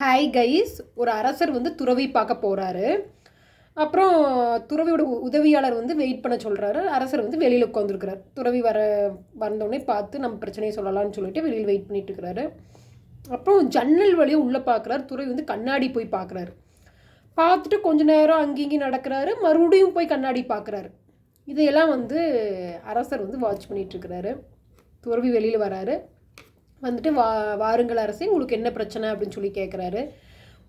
Hi guys ஒரு அரசர் வந்து துறவி பார்க்க போகிறாரு அப்புறம் துறவியோட உ- உதவியாளர் வந்து வெயிட் பண்ண சொல்கிறாரு அரசர் வந்து வெளியில் உட்காந்துருக்கிறார் துறவி வர வந்தோடனே பார்த்து நம்ம பிரச்சனையை சொல்லலாம்னு சொல்லிட்டு வெளியில் வெயிட் பண்ணிட்டு இருக்கிறாரு அப்புறம் ஜன்னல் வழியாக உள்ளே பார்க்குறாரு. துறவி வந்து கண்ணாடி போய் பார்க்குறாரு. பார்த்துட்டு கொஞ்ச நேரம் அங்கேயும் நடக்கிறாரு. மறுபடியும் போய் கண்ணாடி பார்க்குறாரு. இதையெல்லாம் வந்து அரசர் வந்து வாட்ச் பண்ணிட்டு இருக்கிறாரு துறவி வெளியில் வராரு. வந்துட்டு வா வாருங்கள் அரசே உங்களுக்கு என்ன பிரச்சனை அப்படின்னு சொல்லி கேட்குறாரு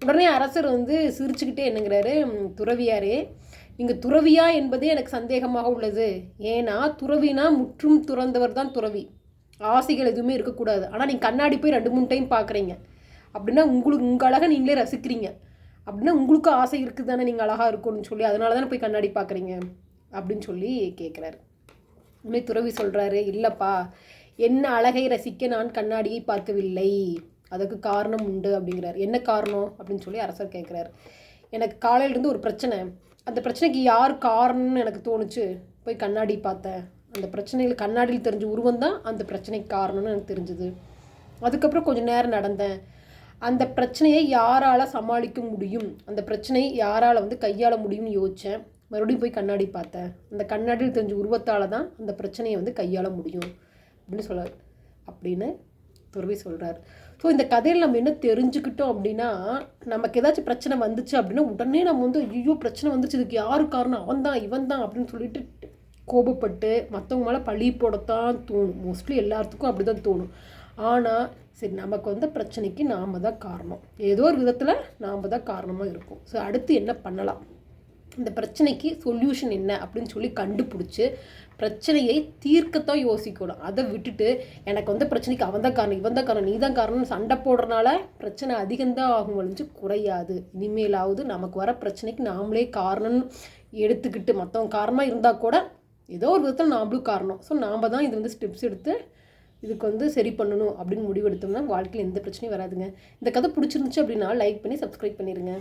உடனே அரசர் வந்து சிரிச்சுக்கிட்டே என்னங்கிறாரு துறவியாரே நீங்கள் துறவியா என்பதே எனக்கு சந்தேகமாக உள்ளது. ஏன்னா துறவினா முற்றும் துறந்தவர் தான் துறவி. ஆசைகள் எதுவுமே இருக்கக்கூடாது. ஆனால் நீங்கள் கண்ணாடி போய் ரெண்டு மூணு டைம் பார்க்குறீங்க அப்படின்னா உங்களுக்கு உங்கள் அழகை நீங்களே ரசிக்கிறீங்க. அப்படின்னா உங்களுக்கு ஆசை இருக்குது தானே நீங்கள் அழகாக இருக்கணும்னு சொல்லி அதனால தானே போய் கண்ணாடி பார்க்குறீங்க அப்படின்னு சொல்லி கேட்குறாரு உடனே துறவி சொல்கிறாரு இல்லைப்பா என்ன அழகை ரசிக்க நான் கண்ணாடியை பார்க்கவில்லை? அதுக்கு காரணம் உண்டு அப்படிங்கிறார். என்ன காரணம் அப்படின்னு சொல்லி அரசர் கேட்குறாரு. எனக்கு காலையிலேருந்து ஒரு பிரச்சனை. அந்த பிரச்சனைக்கு யார் காரணம்னு எனக்கு தோணுச்சு. போய் கண்ணாடி பார்த்தேன். அந்த பிரச்சனையில் கண்ணாடியில் தெரிஞ்ச உருவம் தான் அந்த பிரச்சனைக்கு காரணம்னு எனக்கு தெரிஞ்சுது. அதுக்கப்புறம் கொஞ்சம் நேரம் நடந்தேன். அந்த பிரச்சனையை யாரால் சமாளிக்க முடியும்? அந்த பிரச்சனையை யாரால் வந்து கையாள முடியும்னு யோசித்தேன் மறுபடியும் போய் கண்ணாடி பார்த்தேன். அந்த கண்ணாடியில் தெரிஞ்ச உருவத்தால் தான் அந்த பிரச்சனையை வந்து கையாள முடியும். அப்படின்னு சொல்கிறார் அப்படின்னு துறவி சொல்கிறார் ஸோ இந்த கதையில் நம்ம என்ன தெரிஞ்சுக்கிட்டோம் அப்படின்னா நமக்கு ஏதாச்சும் பிரச்சனை வந்துச்சு அப்படின்னா உடனே நம்ம வந்து ஐயோ பிரச்சனை வந்துச்சு. இதுக்கு யாரு காரணம்? அவன் தான் இவன் தான் அப்படின்னு சொல்லிட்டு கோபப்பட்டு மற்றவங்க மேலே பழி போடத்தான் தோணும். மோஸ்ட்லி எல்லாத்துக்கும் அப்படி தான் தோணும். ஆனால் சரி நமக்கு வந்த பிரச்சனைக்கு நாம் தான் காரணம். ஏதோ ஒரு விதத்தில் நாம் தான் காரணமாக இருக்கும். ஸோ அடுத்து என்ன பண்ணலாம்? இந்த பிரச்சனைக்கு சொல்யூஷன் என்ன அப்படின்னு சொல்லி கண்டுபிடிச்சி பிரச்சனையை தீர்க்கத்தான் யோசிக்கணும். அதை விட்டுட்டு எனக்கு வந்து பிரச்சனைக்கு அவன் தான் காரணம் இவன் தான் காரணம் நீ தான் காரணம்னு சண்டை போடுறனால பிரச்சனை அதிகம்தான் ஆகும் ஒழிஞ்சு குறையாது. இனிமேலாவது நமக்கு வர பிரச்சனைக்கு நாமளே காரணம்னு எடுத்துக்கிட்டு மற்றவங்க காரணமாக இருந்தால் கூட ஏதோ ஒரு விதத்தில் நாமளும் காரணம். ஸோ நாம் தான் இது வந்து ஸ்டெப்ஸ் எடுத்து இதுக்கு வந்து சரி பண்ணணும் அப்படின்னு முடிவெடுத்தோம்னா வாழ்க்கையில் எந்த பிரச்சனையும் வராதுங்க. இந்த கதை பிடிச்சிருந்துச்சு அப்படின்னா லைக் பண்ணி சப்ஸ்கிரைப் பண்ணிடுங்க